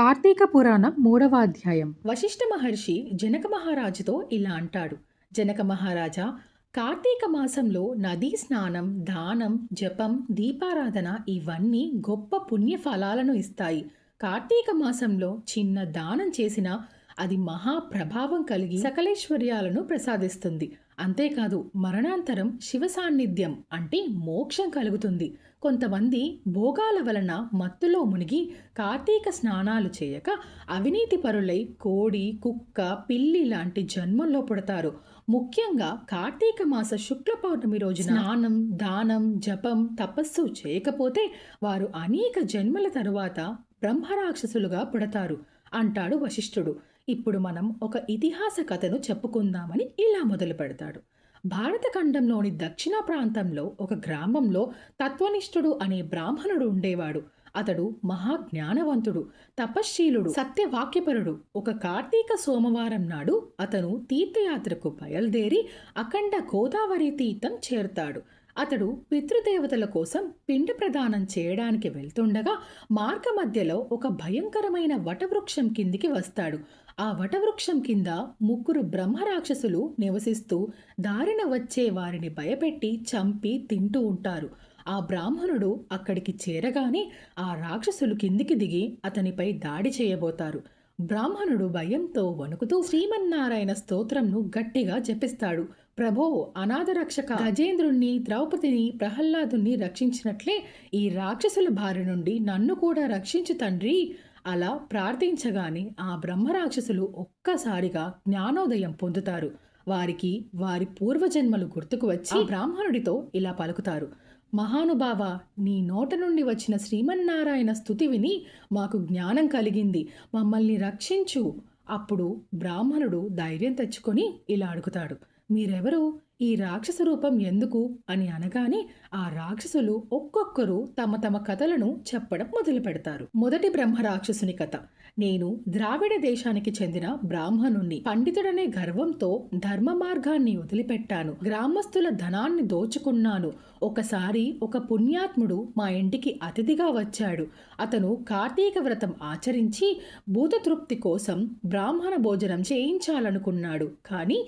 కార్తీక పురాణం మూడవ అధ్యాయం. వశిష్ఠ మహర్షి జనక మహారాజుతో ఇలా అంటాడు. జనక మహారాజా కార్తీక మాసంలో నదీ స్నానం దానం జపం దీపారాధన ఇవన్నీ గొప్ప పుణ్య ఫలాలను ఇస్తాయి. కార్తీక మాసంలో చిన్న దానం చేసినా అది మహా ప్రభావం కలిగి సకలేశ్వర్యాలను ప్రసాదిస్తుంది. అంతేకాదు మరణాంతరం శివ సాన్నిధ్యం అంటే మోక్షం కలుగుతుంది. కొంతమంది భోగాల వలన మత్తులో మునిగి కార్తీక స్నానాలు చేయక అవినీతి పరులై కోడి కుక్క పిల్లి లాంటి జన్మల్లో పుడతారు. ముఖ్యంగా కార్తీక మాస శుక్ల పౌర్ణమి రోజున స్నానం దానం జపం తపస్సు చేయకపోతే వారు అనేక జన్మల తరువాత బ్రహ్మరాక్షసులుగా పుడతారు అంటాడు వశిష్ఠుడు. ఇప్పుడు మనం ఒక ఇతిహాస కథను చెప్పుకుందామని ఇలా మొదలు పెడతాడు. భారత ఖండంలోని దక్షిణ ప్రాంతంలో ఒక గ్రామంలో తత్వనిష్ఠుడు అనే బ్రాహ్మణుడు ఉండేవాడు. అతడు మహాజ్ఞానవంతుడు తపశ్శీలుడు సత్యవాక్యపరుడు. ఒక కార్తీక సోమవారం నాడు అతను తీర్థయాత్రకు బయలుదేరి అఖండ గోదావరి తీర్థం చేరుతాడు. అతడు పితృదేవతల కోసం పిండి ప్రదానం చేయడానికి వెళ్తుండగా మార్గ మధ్యలో ఒక భయంకరమైన వటవృక్షం కిందికి వస్తాడు. ఆ వటవృక్షం కింద ముగ్గురు బ్రహ్మరాక్షసులు నివసిస్తూ దారిన వచ్చే వారిని భయపెట్టి చంపి తింటూ ఉంటారు. ఆ బ్రాహ్మణుడు అక్కడికి చేరగానే ఆ రాక్షసులు కిందికి దిగి అతనిపై దాడి చేయబోతారు. బ్రాహ్మణుడు భయంతో వణుకుతూ శ్రీమన్నారాయణ స్తోత్రంను గట్టిగా జపిస్తాడు. ప్రభో అనాథరక్షక గజేంద్రుణ్ణి ద్రౌపదిని ప్రహ్లాదుని రక్షించినట్లే ఈ రాక్షసుల బారి నుండి నన్ను కూడా రక్షించు తండ్రి. అలా ప్రార్థించగానే ఆ బ్రహ్మరాక్షసులు ఒక్కసారిగా జ్ఞానోదయం పొందుతారు. వారికి వారి పూర్వజన్మలు గుర్తుకు వచ్చి బ్రాహ్మణుడితో ఇలా పలుకుతారు. మహానుభావ నీ నోట నుండి వచ్చిన శ్రీమన్నారాయణ స్థుతి విని మాకు జ్ఞానం కలిగింది. మమ్మల్ని రక్షించు. అప్పుడు బ్రాహ్మణుడు ధైర్యం తెచ్చుకొని ఇలా అడుగుతాడు. మీరెవరు? ఈ రాక్షస రూపం ఎందుకు? అని అనగానే ఆ రాక్షసులు ఒక్కొక్కరు తమ తమ కథలను చెప్పడం మొదలు పెడతారు మొదటి బ్రహ్మ రాక్షసుని కథ. నేను ద్రావిడ దేశానికి చెందిన బ్రాహ్మణుణ్ణి. పండితుడనే గర్వంతో ధర్మ మార్గాన్ని వదిలిపెట్టాను. గ్రామస్తుల ధనాన్ని దోచుకున్నాను. ఒకసారి ఒక పుణ్యాత్ముడు మా ఇంటికి అతిథిగా వచ్చాడు. అతను కార్తీక వ్రతం ఆచరించి భూతతృప్తి కోసం బ్రాహ్మణ భోజనం చేయించాలనుకున్నాడు. కానీ